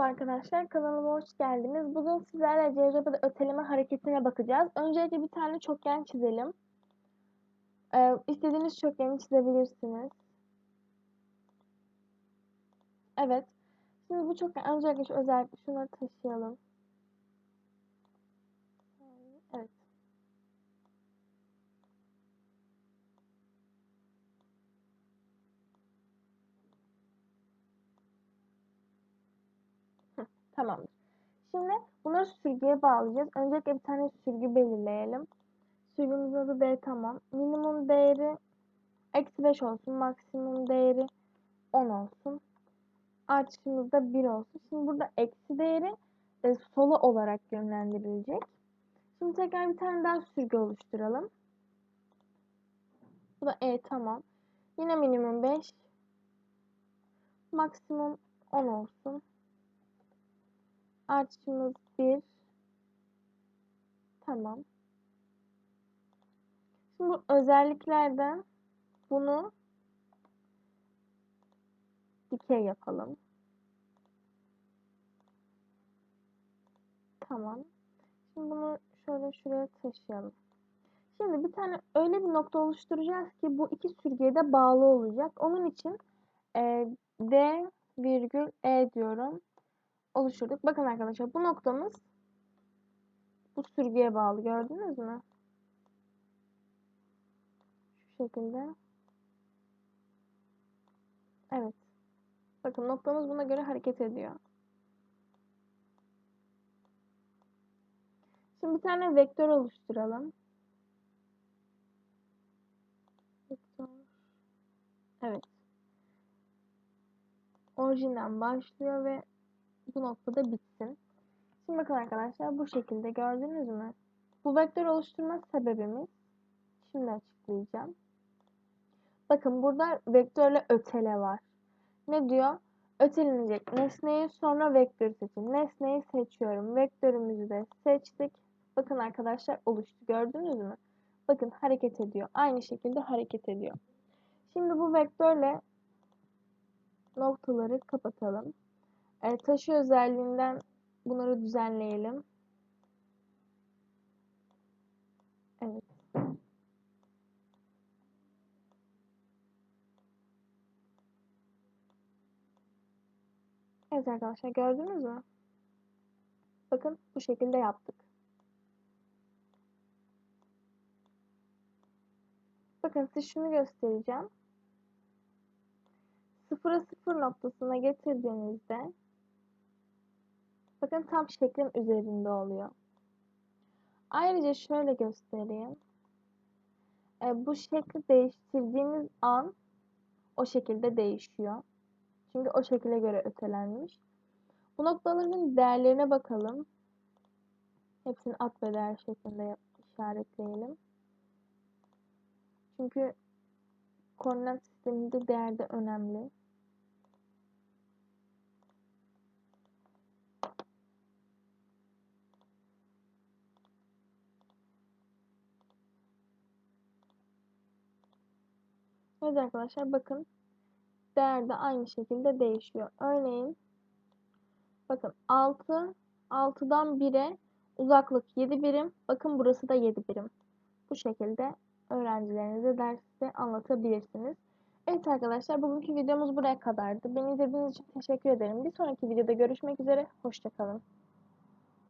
arkadaşlar, kanalıma hoş geldiniz. Bugün sizlerle cerrahada öteleme hareketine bakacağız. Öncelikle bir tane çokgen çizelim. Ee, istediğiniz çokgeni çizebilirsiniz. Evet. Şimdi bu çokgen, öncelikle şu özellikle şunları taşıyalım. Evet. Tamamdır. Şimdi bunları sürgüye bağlayacağız. Öncelikle bir tane sürgü belirleyelim. Sürgümüzün adı D tamam. Minimum değeri eksi 5 olsun. Maksimum değeri 10 olsun. Artışımız da 1 olsun. Şimdi burada eksi değeri e, sola olarak yönlendirilecek. Şimdi tekrar bir tane daha sürgü oluşturalım. Bu da E tamam. Yine minimum 5. Maksimum 10 olsun. Artışımız 1. Tamam. Şimdi bu özelliklerden bunu dikey yapalım. Tamam. Şimdi bunu şöyle şuraya taşıyalım. Şimdi bir tane öyle bir nokta oluşturacağız ki bu iki sürgüye de bağlı olacak. Onun için e, D virgül E diyorum oluşturduk. Bakın arkadaşlar bu noktamız bu sürgüye bağlı. Gördünüz mü? Şu şekilde. Evet. Bakın noktamız buna göre hareket ediyor. Şimdi bir tane vektör oluşturalım. Evet. Orijinden başlıyor ve bu noktada bitsin. Şimdi bakın arkadaşlar bu şekilde gördünüz mü? Bu vektör oluşturma sebebimiz şimdi açıklayacağım. Bakın burada vektörle ötele var. Ne diyor? Ötelenecek nesneyi sonra vektör seçin. Nesneyi seçiyorum. Vektörümüzü de seçtik. Bakın arkadaşlar oluştu. Gördünüz mü? Bakın hareket ediyor. Aynı şekilde hareket ediyor. Şimdi bu vektörle noktaları kapatalım. E, taşı özelliğinden bunları düzenleyelim. Evet. Evet arkadaşlar gördünüz mü? Bakın bu şekilde yaptık. Bakın size şunu göstereceğim. Sıfıra sıfır noktasına getirdiğinizde bakın tam şeklin üzerinde oluyor. Ayrıca şöyle göstereyim. E, bu şekli değiştirdiğiniz an o şekilde değişiyor. Çünkü o şekilde göre ötelenmiş. Bu noktaların değerlerine bakalım. Hepsini at ve değer şeklinde işaretleyelim. Çünkü koordinat sisteminde değer de önemli. Evet arkadaşlar bakın değer de aynı şekilde değişiyor. Örneğin bakın 6 6'dan 1'e uzaklık 7 birim. Bakın burası da 7 birim. Bu şekilde öğrencilerinize derste anlatabilirsiniz. Evet arkadaşlar bugünkü videomuz buraya kadardı. Beni izlediğiniz için teşekkür ederim. Bir sonraki videoda görüşmek üzere. Hoşçakalın.